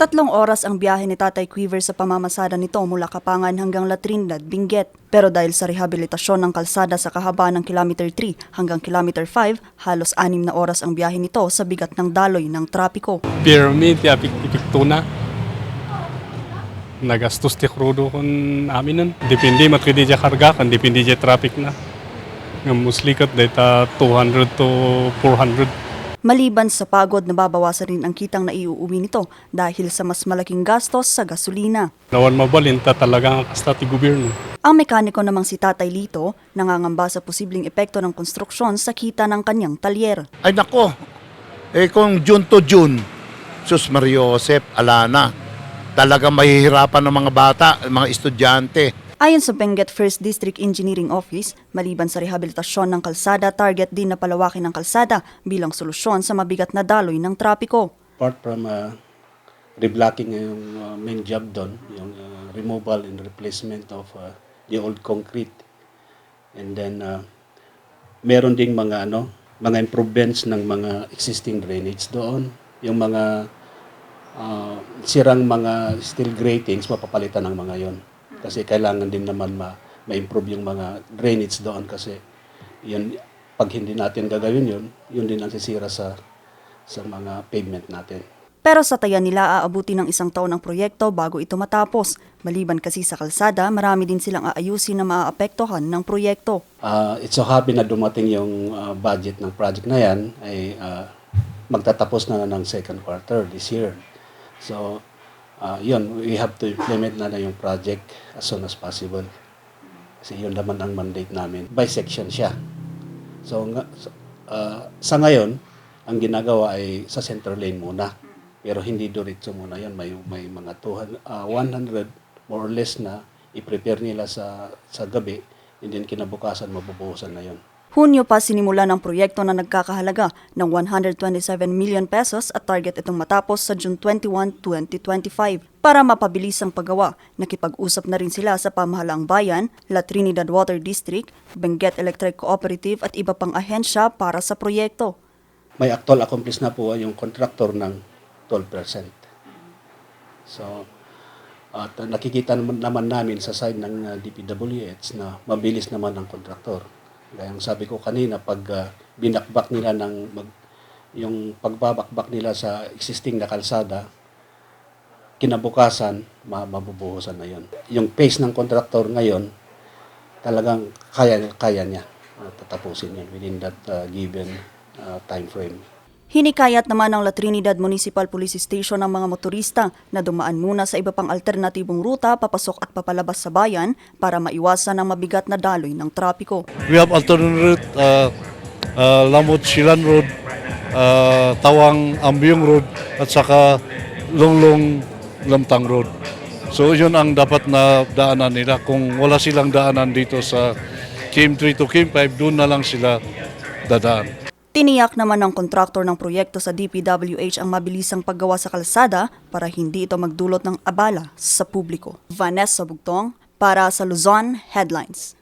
Tatlong oras ang biyahe ni Tatay Quiver sa pamamasada nito mula Kapangan hanggang La Trinidad, Benguet. Pero dahil sa rehabilitasyon ng kalsada sa kahaba ng kilometer 3 hanggang kilometer 5, halos anim na oras ang biyahe nito sa bigat ng daloy ng trapiko. Pyramid, apik ipikto na. Nagastos ti krudo kon amin nun. Depende matkidi dya karga kan, depende dya traffic na. Nga muslikat data 200 to 400. Maliban sa pagod, nababawasan rin ang kitang na iuuwi nito dahil sa mas malaking gastos sa gasolina. Nawan mabalin ta talaga ang kasta ti gobyerno. Ang mekaniko namang si Tatay Lito nangangamba sa posibleng epekto ng konstruksyon sa kita ng kanyang talyer. Ay nako, eh kung June to June, sus Mario Josep, alana. Talaga mahihirapan ng mga bata, mga estudyante. Ayon sa Benguet First District Engineering Office, maliban sa rehabilitasyon ng kalsada, target din na palawakin ng kalsada bilang solusyon sa mabigat na daloy ng trapiko. apart from uh, reblocking yung uh, main job doon, yung uh, removal and replacement of uh, the old concrete. And then uh, meron ding mga ano, mga improvements ng mga existing drainage doon. Yung mga uh, sirang mga steel gratings, mapapalitan ng mga yon. Kasi kailangan din naman ma- ma-improve yung mga drainage doon kasi yun, pag hindi natin gagawin yun, yun din ang sisira sa sa mga pavement natin. Pero sa taya nila aabuti ng isang taon ang proyekto bago ito matapos. Maliban kasi sa kalsada, marami din silang aayusin na maaapektuhan ng proyekto. Uh, it's so happy na dumating yung uh, budget ng project na yan ay uh, magtatapos na ng second quarter this year. So, uh, yun, we have to implement na na yung project as soon as possible. Kasi yun naman ang mandate namin. By section siya. So, uh, sa ngayon, ang ginagawa ay sa center lane muna. Pero hindi diretso muna yun. May, may mga 200, uh, 100 more or less na i-prepare nila sa, sa gabi and then kinabukasan mabubuhusan na yun. Hunyo pa sinimula ng proyekto na nagkakahalaga ng 127 million pesos at target itong matapos sa June 21, 2025. Para mapabilis ang paggawa, nakipag-usap na rin sila sa pamahalaang bayan, La Trinidad Water District, Benguet Electric Cooperative at iba pang ahensya para sa proyekto. May actual accomplish na po yung contractor ng 12%. So, at uh, nakikita naman, namin sa side ng uh, DPWH na mabilis naman ang kontraktor. Gaya ang sabi ko kanina, pag uh, binakbak nila ng mag, yung pagbabakbak nila sa existing na kalsada, kinabukasan, ma- mabubuhusan na yon. Yung pace ng kontraktor ngayon, talagang kaya, kaya niya uh, tatapusin yan within that uh, given uh, time frame. Hinikayat naman ng La Trinidad Municipal Police Station ang mga motorista na dumaan muna sa iba pang alternatibong ruta papasok at papalabas sa bayan para maiwasan ang mabigat na daloy ng trapiko. We have alternate route, uh, uh, Lamot Silan Road, uh, Tawang Ambyong Road, at saka Longlong Lamtang Road. So yun ang dapat na daanan nila. Kung wala silang daanan dito sa KM3 to KM5, doon na lang sila dadaan. Tiniyak naman ng kontraktor ng proyekto sa DPWH ang mabilisang paggawa sa kalsada para hindi ito magdulot ng abala sa publiko. Vanessa Bugtong para sa Luzon Headlines.